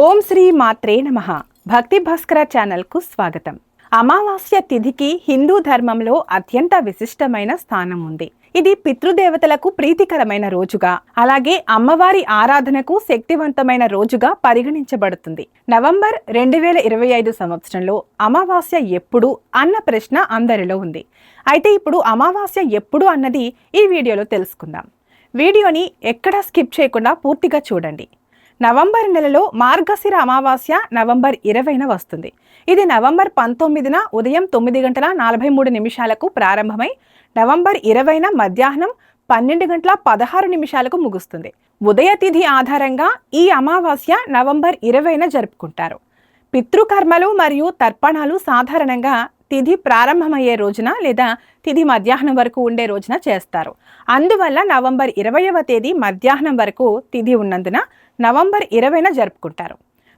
ఓం శ్రీ మాత్రే నమ. భక్తి భాస్కర ఛానల్కు స్వాగతం. అమావాస్య తిథికి హిందూ ధర్మంలో అత్యంత విశిష్టమైన స్థానం ఉంది. ఇది పితృదేవతలకు ప్రీతికరమైన రోజుగా అలాగే అమ్మవారి ఆరాధనకు శక్తివంతమైన రోజుగా పరిగణించబడుతుంది. నవంబర్ రెండు వేల ఇరవై ఐదు సంవత్సరంలో అమావాస్య ఎప్పుడు అన్న ప్రశ్న అందరిలో ఉంది. అయితే ఇప్పుడు అమావాస్య ఎప్పుడు అన్నది ఈ వీడియోలో తెలుసుకుందాం. వీడియోని ఎక్కడా స్కిప్ చేయకుండా పూర్తిగా చూడండి. నవంబర్ నెలలో మార్గశిర అమావాస్య నవంబర్ ఇరవైన వస్తుంది. ఇది నవంబర్ పంతొమ్మిదిన ఉదయం తొమ్మిది గంటల నలభై మూడు నిమిషాలకు ప్రారంభమై నవంబర్ ఇరవైన మధ్యాహ్నం పన్నెండు గంటల పదహారు నిమిషాలకు ముగుస్తుంది. ఉదయ తిథి ఆధారంగా ఈ అమావాస్య నవంబర్ ఇరవైన జరుపుకుంటారు. పితృకర్మలు మరియు తర్పణాలు సాధారణంగా తిథి ప్రారంభమయ్యే రోజున లేదా తిథి మధ్యాహ్నం వరకు ఉండే రోజున చేస్తారు. అందువల్ల నవంబర్ ఇరవైవ తేదీ మధ్యాహ్నం వరకు తిథి ఉన్నందున నవంబర్ ఇరవైన జరుపుకుంటారు.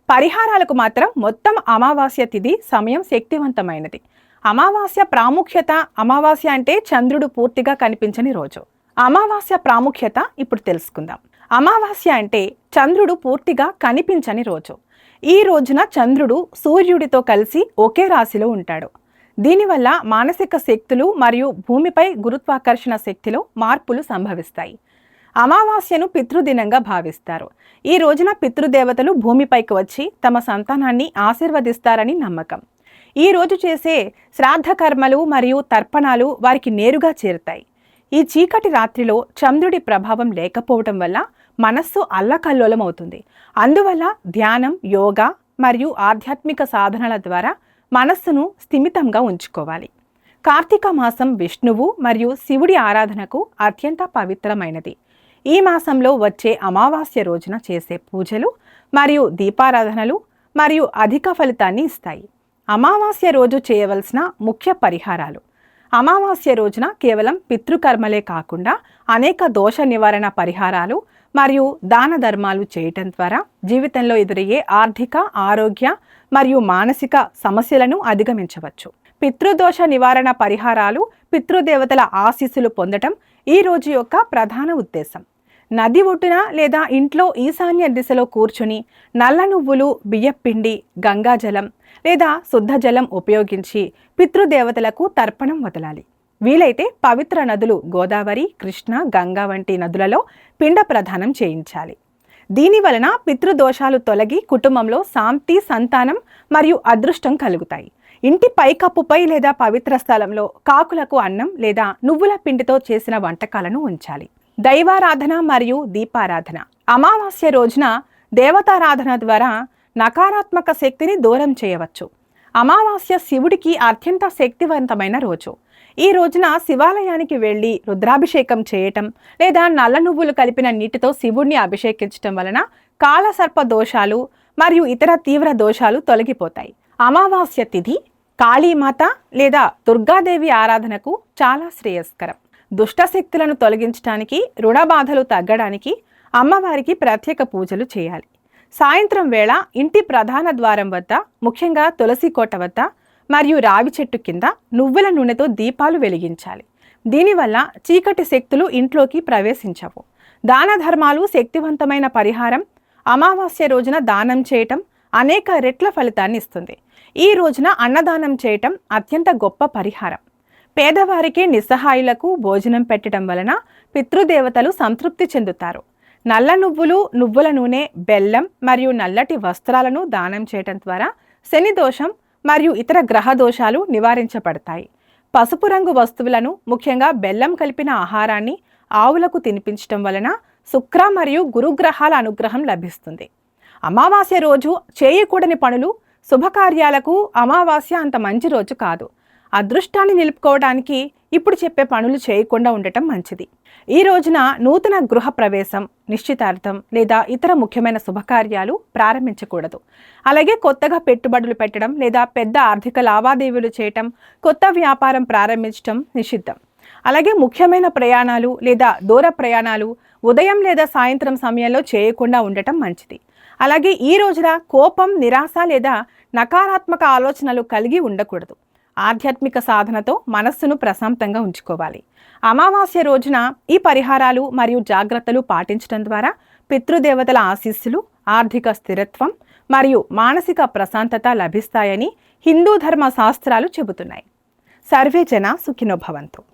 పరిహారాలకు మాత్రం మొత్తం అమావాస్య తిథి సమయం శక్తివంతమైనది. అమావాస్య ప్రాముఖ్యత అమావాస్య అంటే చంద్రుడు పూర్తిగా కనిపించని రోజు. అమావాస్య ప్రాముఖ్యత ఇప్పుడు తెలుసుకుందాం. అమావాస్య అంటే చంద్రుడు పూర్తిగా కనిపించని రోజు. ఈ రోజున చంద్రుడు సూర్యుడితో కలిసి ఒకే రాశిలో ఉంటాడు. దీనివల్ల మానసిక శక్తులు మరియు భూమిపై గురుత్వాకర్షణ శక్తిలో మార్పులు సంభవిస్తాయి. అమావాస్యను పితృదినంగా భావిస్తారు. ఈ రోజున పితృదేవతలు భూమిపైకి వచ్చి తమ సంతానాన్ని ఆశీర్వదిస్తారని నమ్మకం. ఈ రోజు చేసే శ్రాద్ధ కర్మలు మరియు తర్పణాలు వారికి నేరుగా చేరుతాయి. ఈ చీకటి రాత్రిలో చంద్రుడి ప్రభావం లేకపోవటం వల్ల మనస్సు అల్లకల్లోలం అవుతుంది అందువల్ల ధ్యానం యోగా మరియు ఆధ్యాత్మిక సాధనల ద్వారా మనస్సును స్థిమితంగా ఉంచుకోవాలి. కార్తీక మాసం విష్ణువు మరియు శివుడి ఆరాధనకు అత్యంత పవిత్రమైనది. ఈ మాసంలో వచ్చే అమావాస్య రోజున చేసే పూజలు మరియు దీపారాధనలు మరియు అధిక ఫలితాన్ని ఇస్తాయి. అమావాస్య రోజు చేయవలసిన ముఖ్య పరిహారాలు. అమావాస్య రోజున కేవలం పితృకర్మలే కాకుండా అనేక దోష నివారణ పరిహారాలు మరియు దాన ధర్మాలు చేయటం ద్వారా జీవితంలో ఎదురయ్యే ఆర్థిక ఆరోగ్య మరియు మానసిక సమస్యలను అధిగమించవచ్చు. పితృదోష నివారణ పరిహారాలు పితృదేవతల ఆశీస్సులు పొందటం ఈ రోజు యొక్క ప్రధాన ఉద్దేశం. నది ఒడ్డున లేదా ఇంట్లో ఈశాన్య దిశలో కూర్చుని నల్ల నువ్వులు బియ్యపిండి గంగాజలం లేదా శుద్ధ జలం ఉపయోగించి పితృదేవతలకు తర్పణం వదలాలి. వీలైతే పవిత్ర నదులు గోదావరి కృష్ణ గంగా వంటి నదులలో పిండ ప్రదానం చేయించాలి. దీని వలన పితృదోషాలు తొలగి కుటుంబంలో శాంతి సంతానం మరియు అదృష్టం కలుగుతాయి. ఇంటి పైకప్పుపై లేదా పవిత్ర స్థలంలో కాకులకు అన్నం లేదా నువ్వుల పిండితో చేసిన వంటకాలను ఉంచాలి. దైవారాధన మరియు దీపారాధన. అమావాస్య రోజున దేవతారాధన ద్వారా నకారాత్మక శక్తిని దూరం చేయవచ్చు. అమావాస్య శివుడికి అత్యంత శక్తివంతమైన రోజు. ఈ రోజున శివాలయానికి వెళ్ళి రుద్రాభిషేకం చేయటం లేదా నల్ల నువ్వులు కలిపిన నీటితో శివుడిని అభిషేకించటం వలన కాలసర్ప దోషాలు మరియు ఇతర తీవ్ర దోషాలు తొలగిపోతాయి. అమావాస్య తిథి కాళీమాత లేదా దుర్గాదేవి ఆరాధనకు చాలా శ్రేయస్కరం. దుష్టశక్తులను తొలగించడానికి రుణ బాధలు తగ్గడానికి అమ్మవారికి ప్రత్యేక పూజలు చేయాలి. సాయంత్రం వేళ ఇంటి ప్రధాన ద్వారం వద్ద ముఖ్యంగా తులసి కోట వద్ద మరియు రావి చెట్టు కింద నువ్వుల నూనెతో దీపాలు వెలిగించాలి. దీనివల్ల చీకటి శక్తులు ఇంట్లోకి ప్రవేశించవు. దాన ధర్మాలు శక్తివంతమైన పరిహారం అమావాస్య రోజున దానం చేయటం అనేక రెట్ల ఫలితాన్ని ఇస్తుంది. ఈ రోజున అన్నదానం చేయటం అత్యంత గొప్ప పరిహారం. పేదవారికి నిస్సహాయులకు భోజనం పెట్టడం వలన పితృదేవతలు సంతృప్తి చెందుతారు. నల్ల నువ్వులు నువ్వుల నూనె బెల్లం మరియు నల్లటి వస్త్రాలను దానం చేయటం ద్వారా శని దోషం మరియు ఇతర గ్రహ దోషాలు నివారించబడతాయి. పసుపు రంగు వస్తువులను ముఖ్యంగా బెల్లం కలిపిన ఆహారాన్ని ఆవులకు తినిపించటం వలన శుక్ర మరియు గురుగ్రహాల అనుగ్రహం లభిస్తుంది. అమావాస్య రోజు చేయకూడని పనులు శుభకార్యాలకు అమావాస్య అంత మంచి రోజు కాదు. అదృష్టాన్ని నిలుపుకోవడానికి ఇప్పుడు చెప్పే పనులు చేయకుండా ఉండటం మంచిది. ఈ రోజున నూతన గృహ ప్రవేశం నిశ్చితార్థం లేదా ఇతర ముఖ్యమైన శుభకార్యాలు ప్రారంభించకూడదు. అలాగే కొత్తగా పెట్టుబడులు పెట్టడం లేదా పెద్ద ఆర్థిక లావాదేవీలు చేయటం కొత్త వ్యాపారం ప్రారంభించడం నిషిద్ధం. అలాగే ముఖ్యమైన ప్రయాణాలు లేదా దూర ప్రయాణాలు ఉదయం లేదా సాయంత్రం సమయంలో చేయకుండా ఉండటం మంచిది. అలాగే ఈ రోజున కోపం నిరాశ లేదా నకారాత్మక ఆలోచనలు కలిగి ఉండకూడదు. ఆధ్యాత్మిక సాధనతో మనస్సును ప్రశాంతంగా ఉంచుకోవాలి. అమావాస్య రోజున ఈ పరిహారాలు మరియు జాగ్రత్తలు పాటించడం ద్వారా పితృదేవతల ఆశీస్సులు ఆర్థిక స్థిరత్వం మరియు మానసిక ప్రశాంతత లభిస్తాయని హిందూ ధర్మ శాస్త్రాలు చెబుతున్నాయి. సర్వే జన సుఖినోభవంతు